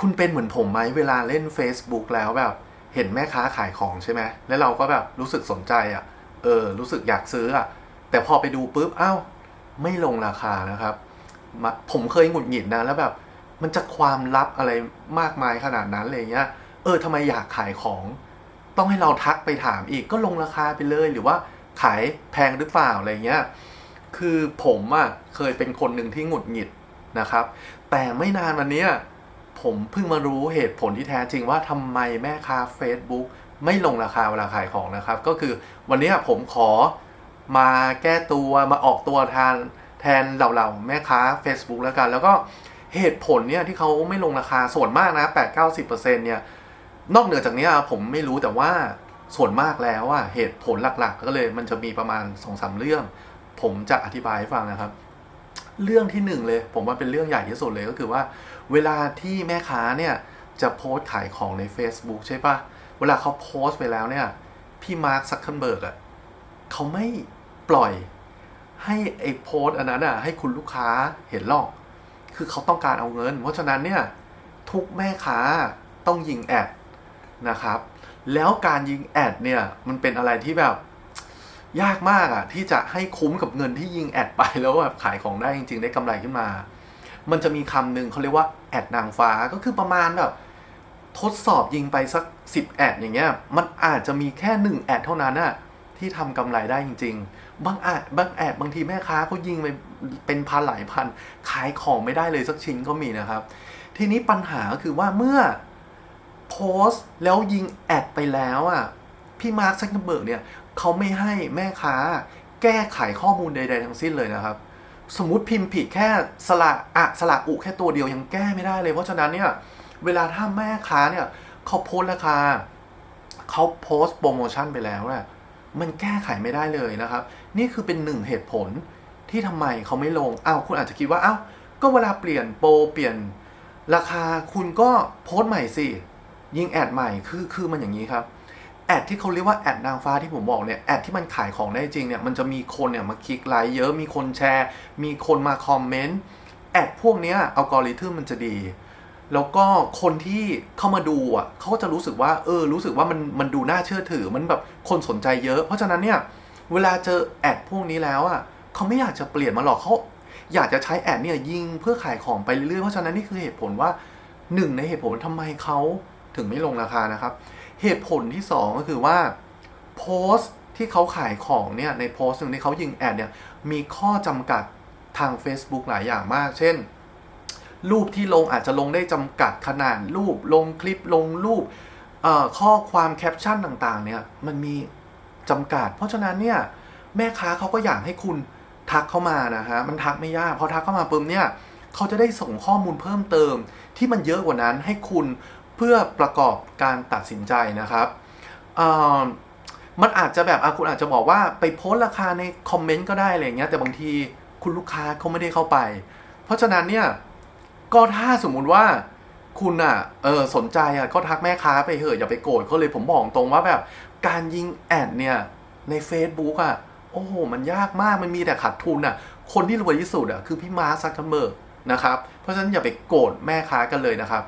คุณเป็นเหมือนผมไหมเวลาเล่น Facebook แล้วแบบ เห็นแม่ค้าขายของใช่ไหมแล้วเราก็แบบรู้สึกสนใจอะ่ะ เออ รู้สึกอยากซื้ออะ่ะ แต่พอไปดูปุ๊บอ้าวไม่ลงราคานะครับมาผมเคยหงุดหงิดนะแล้วแบบ มันจะความลับอะไรมากมายขนาดนั้นอะไรเงี้ย เออทำไมอยากขายของ ต้องให้เราทักไปถามอีกก็ลงราคาไปเลยหรือว่าขายแพงหรือเปล่าอะไรเงี้ย คือผมอะ่ะเคยเป็นคนหนึ่งที่หงุดหงิดนะครับ แต่ไม่นานวันนี้ ผมเพิ่งมารู้เหตุผลที่แท้จริงว่าทำไมแม่ค้า Facebook ไม่ลงราคาเวลาขายของนะครับ ก็คือวันนี้ผมขอมาแก้ตัวมาออกตัวแทนแทนเหล่าๆแม่ค้า Facebook แล้วกัน แล้วก็เหตุผลเนี่ยที่เขาไม่ลงราคาส่วนมากนะ 8-90%เนี่ยนอกเหนือจากนี้ผมไม่รู้แต่ว่าส่วนมากแล้วอะเหตุผลหลักๆ ก็เลยมันจะมีประมาณสองสามเรื่อง ผมจะอธิบายให้ฟังนะครับ เรื่องที่หนึ่งเลย ผมว่าเป็นเรื่องใหญ่ที่สุดเลยก็คือว่า เวลาที่แม่ค้าเนี่ยจะโพสต์ขายของใน Facebook ใช่ปะเวลาเขาโพสต์ไปแล้วเนี่ย พี่มาร์คซักเคนเบิร์กอะเขาไม่ปล่อยให้ไอ้โพสต์อันนั้นอะให้คุณลูกค้าเห็นหรอก คือเขาต้องการเอาเงิน เพราะฉะนั้นเนี่ยทุกแม่ค้าต้องยิงแอดนะครับ แล้วการยิงแอดเนี่ยมันเป็นอะไรที่แบบ ยากมากอะที่จะให้คุ้มกับเงินที่ยิงแอดไปแล้วแบบขายของได้จริง ๆ ได้กำไรขึ้นมา มันจะมีคำหนึ่งเขาเรียกว่าแอดนางฟ้าก็คือประมาณแบบทดสอบยิงไปสักสิบแอดอย่างเงี้ย มันอาจจะมีแค่หนึ่งแอดเท่านั้นอะที่ทำกำไรได้จริง ๆ บางแอดบางแอดบางทีแม่ค้าเขายิงไปเป็นพันหลายพัน ขายของไม่ได้เลยสักชิ้นก็มีนะครับ ทีนี้ปัญหาก็คือว่าเมื่อโพสต์แล้วยิงแอดไปแล้วอะพี่มาร์คซักเกอร์เบิร์กเนี่ย เขาไม่ให้แม่ค้า แก้ไขข้อมูลใด ๆ ทั้งสิ้นเลยนะครับ สมมติพิมพ์ผิดแค่สระอะสระอุแค่ตัวเดียวยังแก้ไม่ได้เลย เพราะฉะนั้นเนี่ยเวลาถ้าแม่ค้าเนี่ยเขาโพสราคาเขาโพสโปรโมชั่นไปแล้วเนี่ยมันแก้ไขไม่ได้เลยนะครับ นี่คือเป็นหนึ่งเหตุผลที่ทำไมเขาไม่ลงอ้าวคุณอาจจะคิดว่าอ้าวก็เวลาเปลี่ยนโปรเปลี่ยนราคาคุณก็โพสใหม่สิยิงแอดใหม่คือคือมันอย่างนี้ครับ แอดที่เขาเรียกว่าแอดนางฟ้าที่ผมบอกเนี่ยแอดที่มันขายของได้จริงเนี่ยมันจะมีคนเนี่ยมาคลิกไลค์เยอะมีคนแชร์ มีคนมาคอมเมนต์แอดพวกเนี้ยอัลกอริทึมมันจะดี แล้วก็คนที่เข้ามาดูอะเขาก็จะรู้สึกว่าเออรู้สึกว่ามันมันดูน่าเชื่อถือมันแบบคนสนใจเยอะ เพราะฉะนั้นเนี่ยเวลาเจอแอดพวกนี้แล้วอะเขาไม่อยากจะเปลี่ยนมาหรอกเขาอยากจะใช้แอดเนี่ยยิงเพื่อขายของไปเรื่อยๆเพราะฉะนั้นนี่คือเหตุผลว่าหนึ่งในเหตุผลทำไมเขาถึงไม่ลงราคานะครับ เหตุผลที่สองก็คือว่าโพสต์ที่เขาขายของเนี่ยในโพสต์หนึ่งที่เขายิงแอดเนี่ยมีข้อจำกัดทาง Facebook หลายอย่างมาก เช่น รูปที่ลงอาจจะลงได้จำกัดขนาดรูปลงคลิปลงรูปข้อความแคปชั่นต่างๆเนี่ยมันมีจำกัด เพราะฉะนั้นเนี่ยแม่ค้าเขาก็อยากให้คุณทักเข้ามานะฮะมันทักไม่ยากพอทักเข้ามาปุ๊บเนี่ยเขาจะได้ส่งข้อมูลเพิ่มเติมที่มันเยอะกว่านั้นให้คุณ เพื่อประกอบการตัดสินใจนะครับมันอาจจะแบบคุณอาจจะบอกว่าไปโพสราคาในคอมเมนต์ก็ได้อะไรเงี้ยแต่บางทีคุณลูกค้าเขาไม่ได้เข้าไป เพราะฉะนั้นเนี่ยก็ถ้าสมมุติว่าคุณอะเออสนใจอะก็ทักแม่ค้าไปเถอะอย่าไปโกรธเขาเลยผมบอกตรงว่าแบบการยิงแอดเนี่ยใน Facebook อะโอ้โหมันยากมากมันมีแต่ขาดทุนอะคนที่รวยที่สุดอะคือพี่มาร์คซักเคอร์เบิร์กนะครับเพราะฉะนั้นอย่าไปโกรธแม่ค้ากันเลยนะครับ